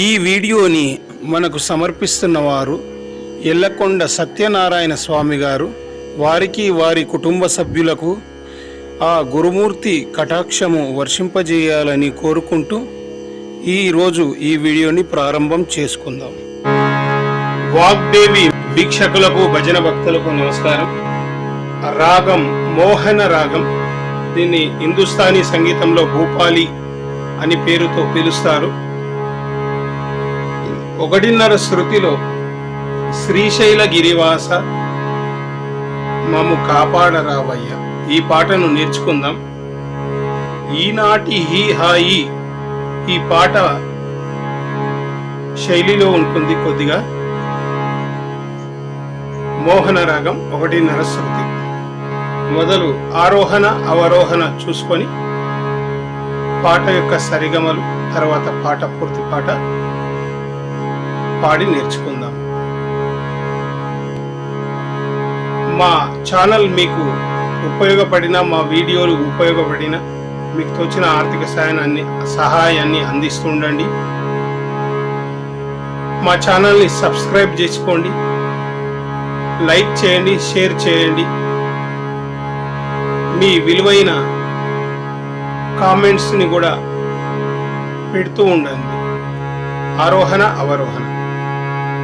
ఈ వీడియోని మనకు సమర్పిస్తున్న వారు ఎల్లకొండ సత్యనారాయణ స్వామి గారు వారికి వారి కుటుంబ సభ్యులకు ఆ గురుమూర్తి కటాక్షము వర్షింపజేయాలని కోరుకుంటూ ఈరోజు ఈ వీడియోని ప్రారంభం చేసుకుందాం. వాగ్దేవి వీక్షకులకు భజన భక్తులకు నమస్కారం. రాగం మోహన రాగం దీన్ని హిందుస్థానీ సంగీతంలో భూపాలి అని పేరుతో పిలుస్తారు. ఒకటిన్నర శృతిలో శ్రీశైల గిరివాస మము కాపాడరావయ్య. ఈ పాటను నేర్చుకుందాం. ఈనాటి హీ హాయి ఈ పాట శైలిలో ఉంటుంది కొద్దిగా. మోహన రాగం ఒకటిన్నర శృతి. మొదలు ఆరోహణ అవరోహణ చూసుకొని పాట యొక్క సరిగమలు తర్వాత పాట పూర్తి పాట. పాడి నేర్చుకుందాం. మా ఛానల్ మీకు ఉపయోగపడిన మా వీడియోలు ఉపయోగపడిన మీకు తోచిన ఆర్థిక సహాయాన్ని సహాయాన్ని అందిస్తుండండి మా ఛానల్ని సబ్స్క్రైబ్ చేసుకోండి. లైక్ చేయండి షేర్ చేయండి. మీ విలువైన కామెంట్స్ని కూడా పెడుతూ ఉండండి. ఆరోహణ అవరోహణ.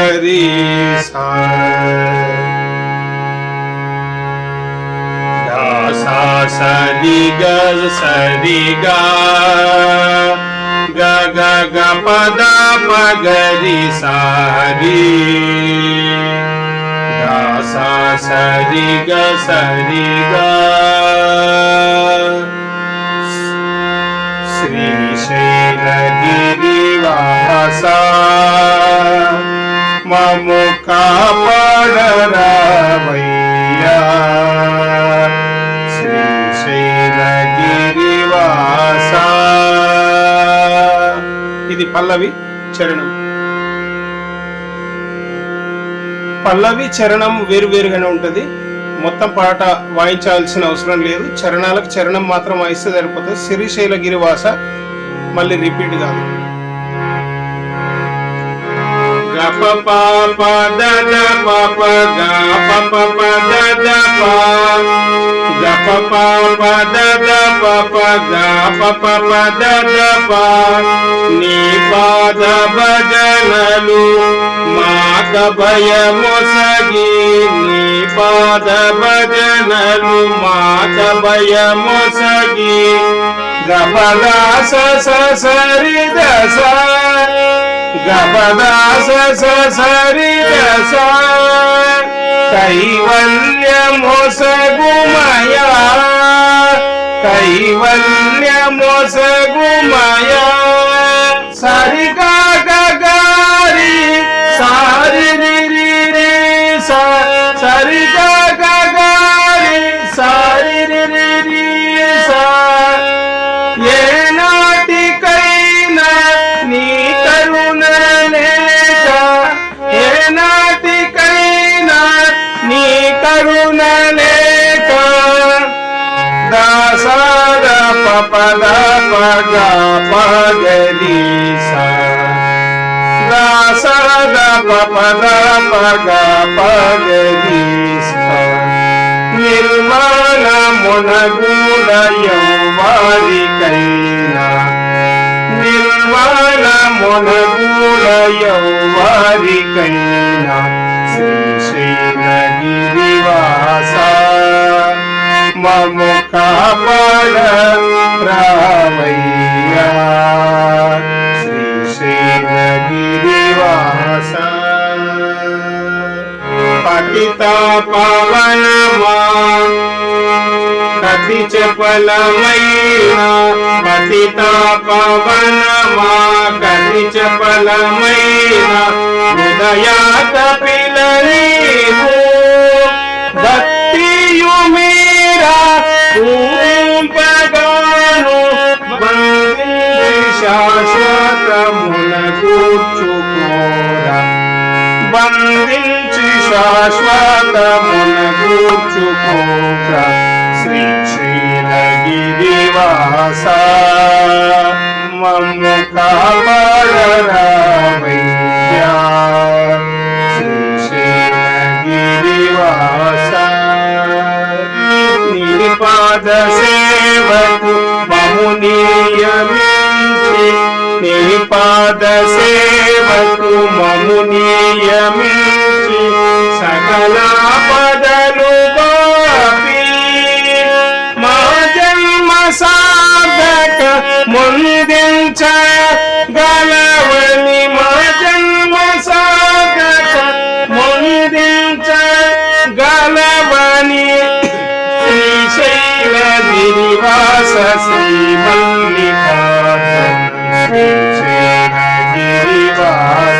Hari's heart. Sa sa di ga sa di ga ga ga ga pa da pa ga ri sa ri ga sa sa ri ga sa ri ga Sri Shaila మము కాపాడరావయ్యా శ్రీశైలగిరివాస ఇది పల్లవి చరణం. పల్లవి చరణం వేరువేరుగానే ఉంటుంది. మొత్తం పాట వాయించాల్సిన అవసరం లేదు. చరణాలకు చరణం మాత్రం వాయిస్తే సరిపోతుంది. శ్రీశైల గిరివాస మళ్ళీ రిపీట్ కాదు. ga pa pa pa da da pa pa ga pa pa pa da da pa ga pa pa pa da da pa pa ga pa pa pa da da pa ni pa da ba da na lu ma ka ba ya mo sa gi ni pa da ba da na lu ma ka ba ya mo sa gi ga pa sa sa sa ri da sa గపదాస సరి దస కైవల్యమొసగుమయా. பல பக பகலீசா சரத பபத பக பகலீசா நிர்மல முனகுணயம் வாரிகைனா நிர்மல முனகுணயம் வாரிகைனா ஸ்ரீ ஸ்ரீ நகிரிவா మము కాపాడ రావయ్యా శ్రీశైలగిరివాస పతిత పవన కతి చపలమైనా పతిత పవనమా. కతి చపలమైనా హృదయా పిలనీవు బంధించి శాశ్వతమున కూర్చుకోక శ్రీ శ్రీలగిరివాస మమ్ము కాపాడరామయ్యా. శ్రీ శ్రీలగిరివాస నీ పాద సేవకు మము నియమించి సేవకు మము నియమించి गलवणी मा जन्म स्वागत मुनिदींचा गलवणी श्रीशैल श्री मल्लिका श्रीशैल गिरिवास